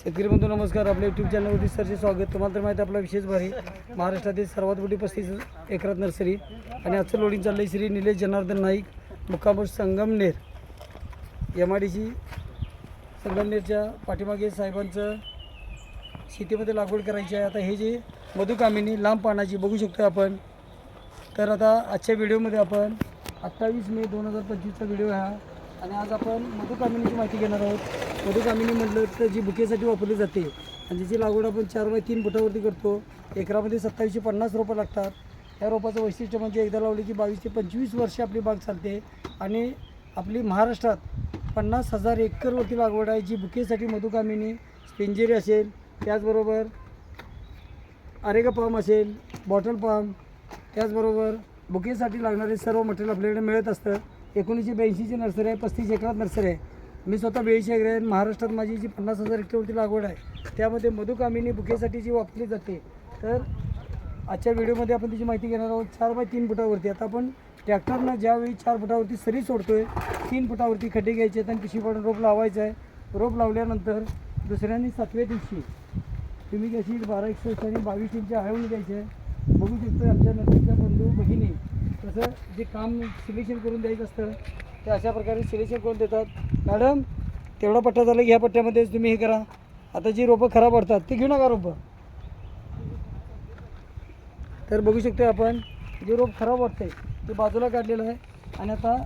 शेतकरी बंधू नमस्कार. आपल्या यूट्यूब चॅनलवरती सरचे स्वागत. तुम्हाला तर माहिती आपला विशेष भारी. महाराष्ट्रातील सर्वात मोठी पस्तीस एकरात नर्सरी आणि आजचं लोडिंग चाललं आहे Shri Nilesh Janardan Naik Mukkapur Sangamner. M I D C संगमनेरच्या पाठीमागे साहेबांचं शेतीमध्ये लागवड करायची आहे. आता हे जे मधुकामिनी लांब पानाची बघू शकतो आपण. तर आता आजच्या व्हिडिओमध्ये आपण अठ्ठावीस मे दोन हजार पंचवीसचा व्हिडिओ आहे हा. आणि आज आपण मधुकामिनीची माहिती घेणार आहोत. मधुकामिनी म्हटलं तर जी बुकेसाठी वापरली जाते आणि जिची लागवड आपण चार बाय तीन फुटावरती करतो एकरामध्ये सत्तावीसशे पन्नास रोपं लागतात. या रोपाचं वैशिष्ट्य म्हणजे एकदा लावली की बावीस ते पंचवीस वर्ष आपली बाग चालते आणि आपली महाराष्ट्रात पन्नास हजार एकरवरती लागवड आहे जी बुकेसाठी मधुकामिनी स्पेंजेरी असेल त्याचबरोबर अरेगा पाम असेल बॉटल पाम त्याचबरोबर बुकेसाठी लागणारे सर्व मटेरियल आपल्याकडे मिळत असतं. एकोणीसशे ब्याऐंशीची नर्सरी आहे पस्तीस एकरात नर्सरी आहे. मी स्वतः ब्याऐंशी आहे महाराष्ट्रात माझी जी पन्नास हजार हेक्टरवरती लागवड आहे त्यामध्ये मधुकामिनी बुकेसाठी जी वापरली जाते तर आजच्या व्हिडिओमध्ये आपण त्याची माहिती घेणार आहोत. चार बाय तीन फुटावरती. आता आपण ट्रॅक्टरनं ज्यावेळी चार फुटावरती सरी सोडतोय तीन फुटावरती खड्डे घ्यायचे आहेत आणि पिशवी पाडून रोप लावायचं आहे. रोप लावल्यानंतर दुसऱ्यांनी सातव्या दिवशी तुम्ही कशी बारा एकसष्ट आणि बावीस इंच आळवणी द्यायची आहे. बघू शकतो आमच्या नदीच्या बंधू भगिनी तसं जे काम सिलेक्शन करून द्यायचं असतं ते अशा प्रकारे सिलेक्शन करून देतात. मॅडम तेवढा पट्टा झाला की ह्या पट्ट्यामध्येच तुम्ही हे करा. आता जी रोपं खराब पडतात ते घेऊ नका रोपं. तर बघू शकतो आपण जे रोप खराब वाटतंय ते बाजूला काढलेलं आहे. आणि आता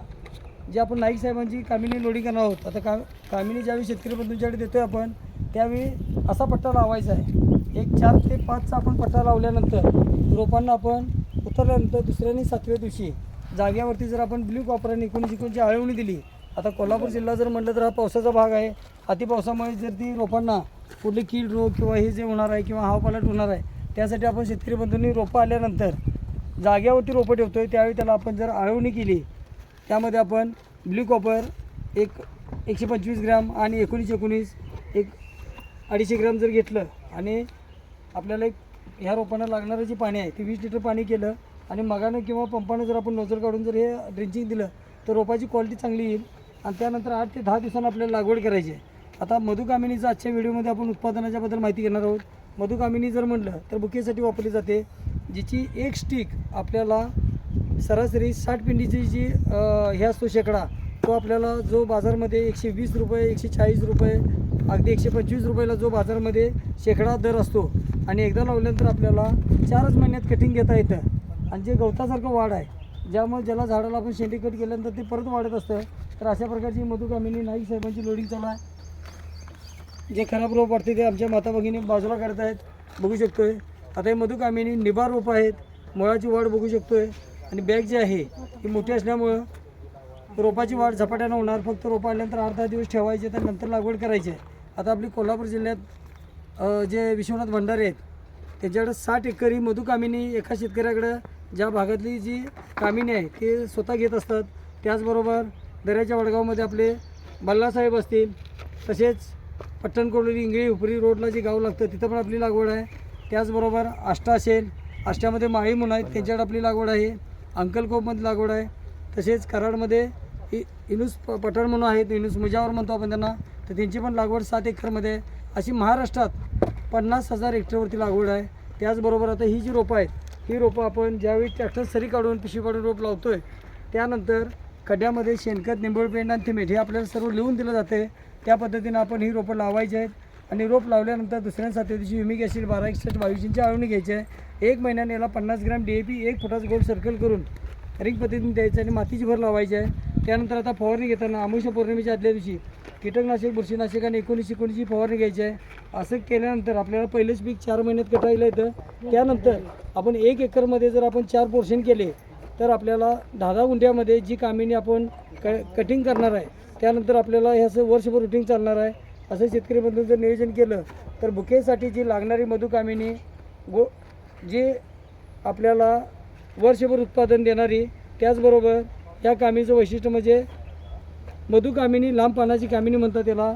जे आपण नाईक साहेबांची कामिनी लोडिंग करणार आहोत आता का कामिनी ज्यावेळी शेतकरी बंधूंच्याकडे देतोय आपण त्यावेळी असा पट्टा लावायचा आहे. एक चार ते पाचचा आपण पट्टा लावल्यानंतर रोपांना आपण उतरल्यानंतर दुसऱ्याने सातव्या दिवशी जाग्यावरती जर आपण ब्ल्यू कॉपराने एकोणीस कोणची आळवणी दिली आता कोल्हापूर जिल्हा जर म्हटलं तर हा पावसाचा भाग आहे. अतिपावसामुळे जर ती रोपांना कुठली कीड रोग किंवा हे जे होणार आहे किंवा हावपालट होणार आहे त्यासाठी आपण शेतकरी बंधूंनी रोपं आल्यानंतर जाग्यावरती रोपं ठेवतो आहे त्यावेळी त्याला आपण जर आळवणी केली त्यामध्ये आपण ब्ल्यू कॉपर एक एकशे पंचवीस ग्रॅम आणि एकोणीस एकोणीस एक अडीचशे ग्रॅम जर घेतलं आणि आपल्याला एक ह्या रोपांना लागणारं जे पाणी आहे ते वीस लिटर पाणी केलं आणि मगानं किंवा पंपानं जर आपण नजर काढून जर हे ड्रिंचिंग दिलं तर रोपाची क्वालिटी चांगली येईल आणि त्यानंतर आठ ते दहा दिवसांना आपल्याला लागवड करायची आहे. आता मधुकामिनीचं आजच्या व्हिडिओमध्ये आपण उत्पादनाच्याबद्दल माहिती घेणार आहोत. मधुकामिनी जर म्हटलं तर बुकेसाठी वापरली जाते जिची एक स्टिक आपल्याला सरासरी साठ पिंडीची जी हे असतो शेकडा तो आपल्याला जो बाजारमध्ये एकशे वीस रुपये एकशे चाळीस रुपये अगदी एकशे पंचवीस रुपयाला जो बाजारमध्ये शेकडा दर असतो. आणि एकदा लावल्यानंतर आपल्याला चारच महिन्यात कटिंग घेता येतं. आणि जे गवतासारखं वाढ आहे ज्यामुळे ज्याला झाडाला आपण शेंडी कट केल्यानंतर ते परत वाढत असतं. तर अशा प्रकारची मधुकामिनी नाईक साहेबांची लोडिंग चालू आहे. जे खराब रोप वाटते ते आमच्या माता भगिनी बाजूला करत आहेत बघू शकतोय. आता हे मधुकामिनी निबार रोप आहेत मुळाची वाढ बघू शकतोय. आणि बॅग जी आहे ही मोठी असल्यामुळं रोपाची वाढ झपाट्यानं होणार. फक्त रोपं आल्यानंतर अर्धा दिवस ठेवायचे तर नंतर लागवड करायची आहे. आता आपली कोल्हापूर जिल्ह्यात जे विश्वनाथ भंडारे आहेत त्यांच्याकडं साठ एकरी मधुकामिनी एका शेतकऱ्याकडं ज्या भागातली जी कामिनी आहे ते स्वतः घेत असतात. त्याचबरोबर दर्याच्या वडगावमध्ये आपले बल्लासाहेब असतील तसेच पट्टणकोडली इंगळी उपरी रोडला जे गाव लागतं तिथं पण आपली लागवड आहे. त्याचबरोबर आष्टा असेल आष्टामध्ये माळी म्हणून आहेत त्यांच्याकडे आपली लागवड आहे. अंकलकोपमध्ये लागवड आहे. तसेच कराडमध्ये इ इनुस प पठाण म्हणून आहेत इनुस मुजावर म्हणतो आपण त्यांना तर त्यांची पण लागवड सात एकरमध्ये आहे. अशी महाराष्ट्रात पन्नास हजार हेक्टरवरती लागवड आहे. त्याचबरोबर आता ही जी रोपं आहेत ही रोपं आपण ज्यावेळी ट्रॅक्टर सरी काढून पिशवी काढून रोप लावतो आहे त्यानंतर खड्ड्यामध्ये शेणखत निंबळ पेंड आणि थिमेट हे आपल्याला सर्व लिहून दिलं जाते. त्या पद्धतीनं आपण ही रोपं लावायची आहेत. आणि रोप लावल्यानंतर दुसऱ्या आणि सातव्या दिवशी युमिक ॲसिड बारा एकसष्ट बावीस इंची आळवणी घ्यायची आहे. एक महिन्याने याला पन्नास ग्रॅम डी ए पी एक फुटाचं गोल सर्कल करून रिंग पद्धतीने द्यायचं आणि मातीची भर लावायची आहे. त्यानंतर आता फवारणी घेताना अमुष्य पौर्णिमेच्या आदल्या दिवशी कीटकनाशक बुरशीनाशक आणि एकोणीस एकोणीसची फवारणी घ्यायची आहे. असं केल्यानंतर आपल्याला पहिलेच पीक चार महिन्यात कटायला येतं. त्यानंतर आपण एक एकरमध्ये जर आपण चार पोर्शन केले तर आपल्याला दहा दहा गुंठ्यामध्ये जी कामिनी आपण क कटिंग करणार आहे त्यानंतर आपल्याला हे असं वर्षभर रुटीन चालणार आहे. असं शेतकरी बंधूंचं जर नियोजन केलं तर बुकेसाठी जी लागणारी मधुकामिनी गो जी आपल्याला वर्षभर उत्पादन देणारी त्याचबरोबर या कामीचं वैशिष्ट्य म्हणजे मधुकामिनी लांब पानाची कामिनी म्हणतात त्याला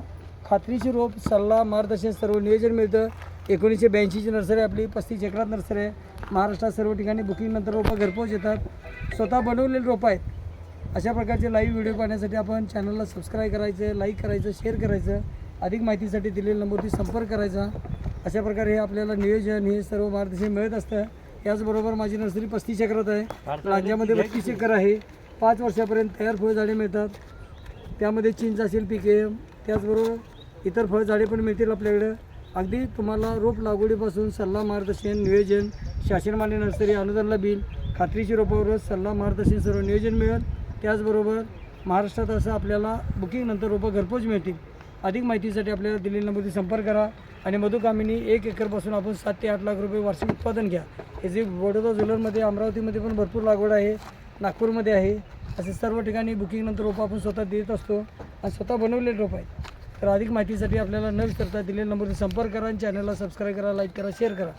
खात्रीशीर रोप सल्ला मार्गदर्शन सर्व नियोजन मिळतं. एकोणीसशे ब्याऐंशीची नर्सरी आपली पस्तीस एकरात नर्सरी आहे. महाराष्ट्रात सर्व ठिकाणी बुकिंगनंतर रोपं घरपोच येतात. स्वतः बनवलेली रोपं आहेत. अशा प्रकारचे लाईव्ह व्हिडिओ पाहण्यासाठी आपण चॅनलला सबस्क्राईब करायचं लाईक करायचं शेअर करायचं. अधिक माहितीसाठी दिलेल्या नंबरवरती संपर्क करायचा. अशा प्रकारे हे आपल्याला नियोजन हे सर्व मार्गदर्शन मिळत असतं. याचबरोबर माझी नर्सरी पस्तीस एकरात आहे. राज्यामध्ये बत्तीस एकर आहे. पाच वर्षापर्यंत तयार फळझाडे मिळतात. त्यामध्ये चिंच असेल पिके त्याचबरोबर इतर फळझाडे पण मिळतील आपल्याकडं. अगदी तुम्हाला रोप लागवडीपासून सल्ला मार्गदर्शन नियोजन शासनमान्य नर्सरी अनुदानला बिल खात्रीची रोपावर सल्ला मार्गदर्शन सर्व नियोजन मिळेल. त्याचबरोबर महाराष्ट्रात असं आपल्याला बुकिंगनंतर रोपं घरपोच मिळतील. अधिक माहितीसाठी आपल्याला दिलेल्या नंबरवरती संपर्क करा आणि मधुकामिनी एक एकरपासून आपण सात ते आठ लाख रुपये वार्षिक उत्पादन घ्या. हे जे बडोदा जुलरमध्ये अमरावतीमध्ये पण भरपूर लागवड आहे. नागपूरमध्ये आहे. असे सर्व ठिकाणी बुकिंगनंतर रोपं आपण स्वतः देत असतो आणि स्वतः बनवलेले रोप आहेत. तर अधिक माहितीसाठी आपल्याला न विसरता दिलेल्या नंबरवर संपर्क करा आणि चॅनलला सबस्क्राईब करा लाईक करा शेअर करा.